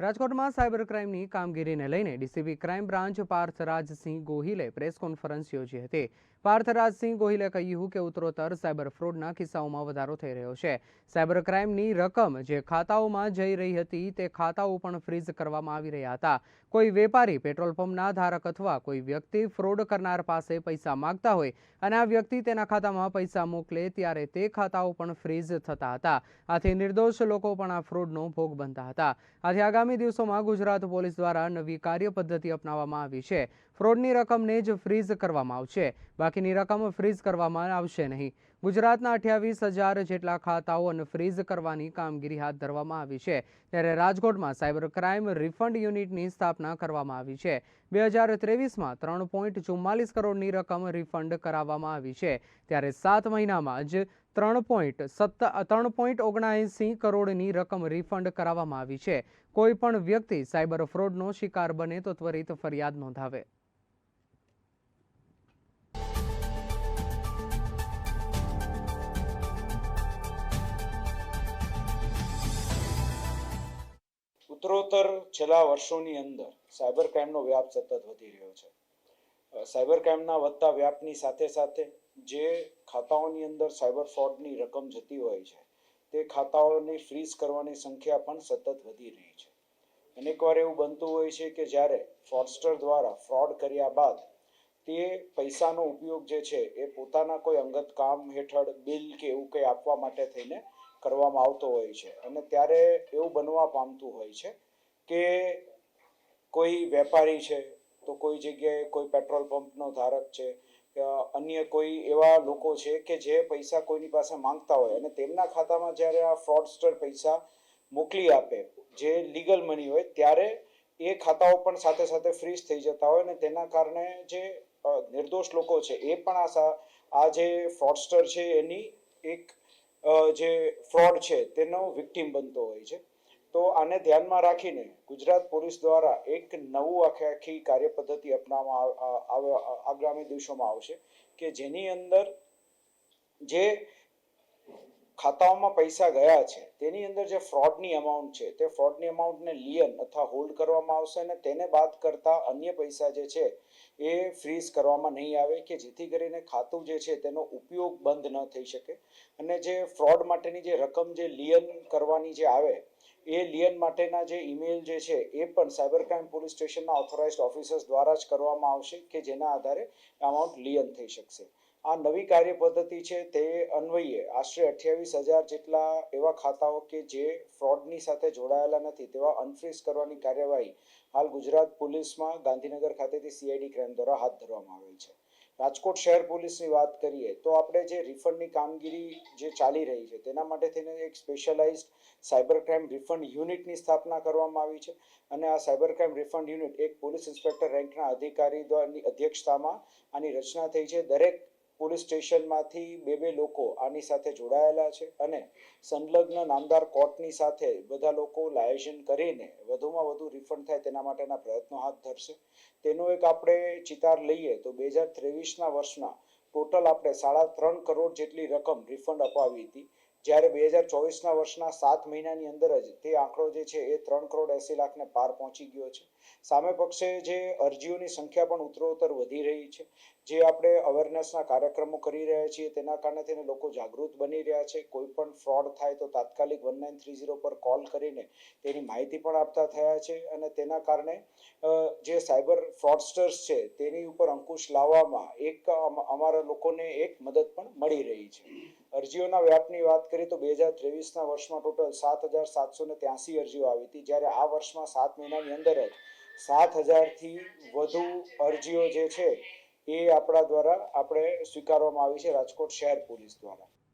રાજકોટમાં સાયબર ક્રાઇમની કામગીરીને લઈને ડીસીપી ક્રાઇમ બ્રાન્ચ પાર્થરાજસિંહ ગોહિલે પ્રેસ કોન્ફરન્સ યોજી હતી. પાર્થરાજસિંહ ગોહિલે કહ્યું કે ઉત્તરોત્તર સાયબર ફ્રોડના કિસ્સાઓમાં વધારો થઈ રહ્યો છે. સાયબર ક્રાઇમની રકમ જે ખાતાઓમાં જઈ રહી હતી તે ખાતાઓ પણ ફ્રીઝ કરવામાં આવી રહ્યા હતા. કોઈ વેપારી પેટ્રોલ પંપના ધારક અથવા કોઈ વ્યક્તિ ફ્રોડ કરનાર પાસે પૈસા માગતા હોય અને આ વ્યક્તિ તેના ખાતામાં પૈસા મોકલે ત્યારે તે ખાતાઓ પણ ફ્રીઝ થતા હતા. આથી નિર્દોષ લોકો પણ આ ફ્રોડનો ભોગ બનતા હતા. આથી દિવસોમાં ગુજરાત પોલીસ દ્વારા નવી કાર્ય પદ્ધતિ અપનાવવામાં આવી છે. ફ્રોડની રકમને જ ફ્રીઝ કરવામાં આવશે. બાકીની રકમ ફ્રીઝ કરવામાં આવશે નહીં. ગુજરાતના અઠ્યાવીસ હજાર જેટલા ખાતાઓ અનફ્રીઝ કરવાની કામગીરી હાથ ધરવામાં આવી છે. ત્યારે રાજકોટમાં સાયબર ક્રાઇમ રિફંડ યુનિટની સ્થાપના કરવામાં આવી છે. બે હજાર ત્રેવીસમાં ત્રણ પોઈન્ટ ચુમ્માલીસ કરોડની રકમ રિફંડ કરાવવામાં આવી છે. ત્યારે સાત મહિનામાં જ ત્રણ પોઈન્ટ સત્ત ત્રણ પોઈન્ટ ઓગણએંસી કરોડની રકમ રિફંડ કરાવવામાં આવી છે. કોઈ પણ વ્યક્તિ સાયબર ફ્રોડનો શિકાર બને તો ત્વરિત ફરિયાદ નોંધાવે. ઉત્તરોત્તર છેલ્લા વર્ષોની અંદર સાયબર ક્રાઇમનો વ્યાપ સતત વધી રહ્યો છે. સાયબર ક્રાઇમના વધતા વ્યાપની સાથે સાથે જે ખાતાઓની અંદર સાયબર ફ્રોડની રકમ જતી હોય છે, તે ખાતાઓની ફ્રીઝ કરવાની સંખ્યા પણ સતત વધી રહી છે. અનેકવાર એવું બનતું હોય છે કે જ્યારે ફ્રોડસ્ટર દ્વારા ફ્રોડ કર્યા બાદ તે પૈસાનો ઉપયોગ જે છે, એ પોતાના કોઈ અંગત કામ હેઠળ બિલ કે એવું કંઈ આપવા માટે થઈને કરવામાં આવતો હોય છે. અને ત્યારે એવું બનવા પામતું હોય છે કે કોઈ વેપારી છે, તો કોઈ જગ્યાએ કોઈ પેટ્રોલ પંપનો ધારક છે અન્ય કોઈ એવા લોકો છે કે જે પૈસા કોઈની પાસે માંગતા હોય અને તેમના ખાતામાં જ્યારે આ ફ્રોડસ્ટર પૈસા મોકલી આપે, જે લીગલ મની હોય, ત્યારે એ ખાતાઓ પણ સાથે સાથે ફ્રીઝ થઈ જતા હોય અને તેના કારણે જે નિર્દોષ લોકો છે, એ પણ આ આ જે ફ્રોડસ્ટર છે એની એક જે ફ્રોડ છે તેનો વિક્ટીમ બનતો હોય છે. તો આને ધ્યાનમાં રાખીને ગુજરાત પોલીસ દ્વારા એક નવું આખે આખી કાર્ય પદ્ધતિ અપનાવવામાં આગામી દિવસોમાં આવશે કે જેની અંદર જે ખાતાઓમાં પૈસા ગયા છે, તેની અંદર જે ફ્રોડની અમાઉન્ટ છે, તે ફ્રોડની અમાઉન્ટને લિયન અથવા હોલ્ડ કરવામાં આવશે અને તેને બાદ કરતા અન્ય પૈસા જે છે એ ફ્રીઝ કરવામાં નહીં આવે કે જેથી કરીને ખાતું જે છે તેનો ઉપયોગ બંધ ન થઈ શકે અને જે ફ્રોડ માટેની જે રકમ જે લિયન કરવાની જે આવે એ લિયન માટેના જે ઈમેલ જે છે, એ પણ સાયબર ક્રાઇમ પોલીસ સ્ટેશનના ઓથોરાઇઝ્ડ ઓફિસર્સ દ્વારા જ કરવામાં આવશે કે જેના આધારે અમાઉન્ટ લિયન થઈ શકશે. આ નવી કાર્ય પદ્ધતિ છે તે અન્વયે આશરે અઠ્યાવીસ હજાર જેટલા એવા ખાતાઓ કે જે ફ્રોડની સાથે જોડાયેલા નથી તેવા અનફ્રીઝ કરવાની કાર્યવાહી હાલ ગુજરાત પોલીસમાં ગાંધીનગર ખાતેથી સીઆઈડી ક્રાઇમ દ્વારા હાથ ધરવામાં આવેલ છે. રાજકોટ શહેર પોલીસની વાત કરીએ તો આપણે જે રિફંડની કામગીરી જે ચાલી રહી છે, તેના માટે થઈને એક સ્પેશિયલાઇઝ્ડ સાયબર ક્રાઇમ રિફંડ યુનિટની સ્થાપના કરવામાં આવી છે. અને આ સાયબર ક્રાઇમ રિફંડ યુનિટ એક પોલીસ ઇન્સ્પેક્ટર રેન્કના અધિકારી દ્વારાની અધ્યક્ષતામાં આની રચના થઈ છે. દરેક પોલીસ સ્ટેશનમાંથી બે બે લોકો આની સાથે જોડાયેલા છે અને સંલગ્ન નામદાર કોર્ટની સાથે બધા લોકો લાયોજન કરીને વધુમાં વધુ રિફંડ થાય તેના માટેના પ્રયત્નો હાથ ધરશે. તેનો એક આપણે ચિતાર લઈએ તો બે હજાર ત્રેવીસના વર્ષના ટોટલ આપણે સાડા ત્રણ કરોડ જેટલી રકમ રિફંડ અપાવી હતી. જ્યારે બે હજાર ચોવીસના વર્ષના સાત મહિનાની અંદર જ તે આંકડો જે છે એ ત્રણ કરોડ એસી લાખને પાર પહોંચી ગયો છે. સામે પક્ષે જે અરજીઓની સંખ્યા પણ ઉત્તરોત્તર વધી રહી છે. જે આપણે અવેરનેસના કાર્યક્રમો કરી રહ્યા છીએ તેના કારણે તેને લોકો જાગૃત બની રહ્યા છે. કોઈ પણ ફ્રોડ થાય તો તાત્કાલિક વન નાઇન થ્રી ઝીરો પર કોલ કરીને તેની માહિતી પણ આપતા થયા છે અને તેના કારણે જે સાયબર ફ્રોડસ્ટર્સ છે તેની ઉપર અંકુશ લાવવામાં એક અમ- અમારા લોકોને એક મદદ પણ મળી રહી છે. અરજીઓના વ્યાપની વાત કરીએ તો બે હજાર ત્રેવીસના વર્ષમાં ટોટલ સાત હજાર સાતસો ને ત્યાસી અરજીઓ આવી હતી. જ્યારે આ વર્ષમાં સાત મહિનાની અંદર જ સાત હજારથી વધુ અરજીઓ જે છે એ આપણા દ્વારા આપણે સ્વીકારવામાં આવી છે રાજકોટ શહેર પોલીસ દ્વારા.